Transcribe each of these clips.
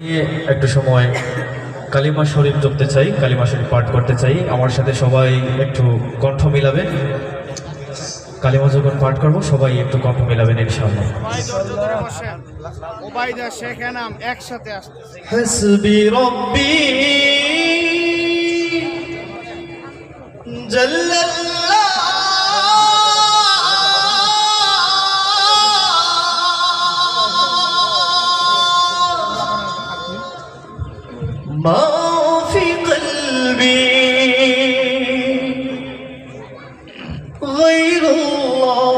নিয়ে একটু সময় কালিমা শরীফ জপতে চাই কালিমা শরীফ পাঠ করতে চাই। আমার সাথে সবাই একটু কণ্ঠ মিলাবে। কালিমা যখন পাঠ করব সবাই একটু কণ্ঠ মিলাবেন ইনশাআল্লাহ। একসাথে ما في قلبي غير الله.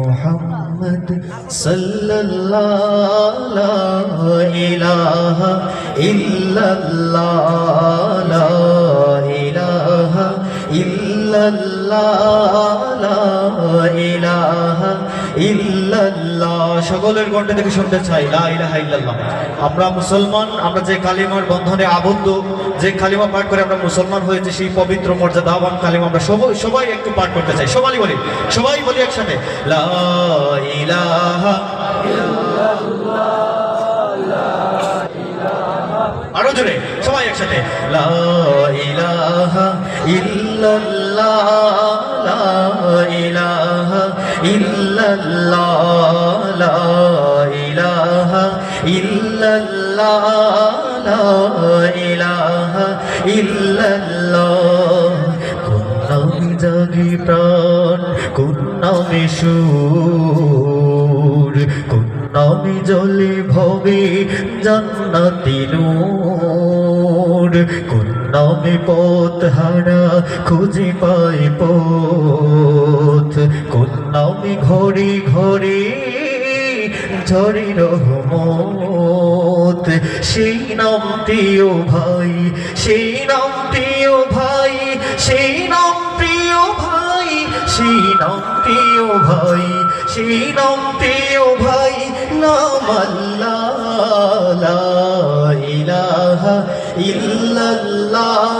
محمد صلى الله لا إله إلا الله لا إله إلا الله. সকলের কণ্ঠে থেকে শুনতে চাই আমরা মুসলমান, আমরা যে কালিমার বন্ধনে আবদ্ধ, যে কালিমা পাঠ করে আমরা মুসলমান হয়েছে, সেই পবিত্র মর্যাদাবান কালিমা আমরা সবাই সবাই একটু পাঠ করতে চাই। সবাই বলি সবাই বলি একসাথে, লা ইলাহা আরও জোরে, সবাই একসাথে, লা ইলাহা ইল্লাল্লাহ ইল্লাল্লাহ লা ইলাহা ইল্লাল্লাহ লা ইলাহা ইল্লাল্লাহ। কোন নামে জাগি প্রাণ, কোন নামে সুর, কোন নামে জলে ভবে নূর। কোন পথ হারা খুঁজে পাই পথ নামে ঘরে ঘরে ঝরে রহমত। সেই নামটিও ভাই, সেই নামটিও ভাই, সেই নাম প্রিয় ভাই, সেই নাম প্রিয় ভাই, সেই নাম প্রিয় ভাই, নাম আল্লাহ ইলাহা ইল্লাল্লাহ।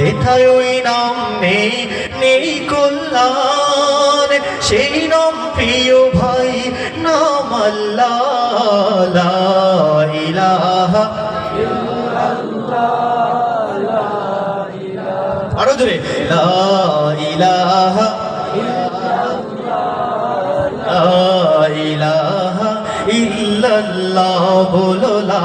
যেথায় ওই নাম নেই নেই কল্যাণ। সেই নাম প্রিয় ভাই, নাম আল্লাহ ইলাহা আরও জোরে ইলাহা ইলাহা ইল্লাল্লাহ বলো, লা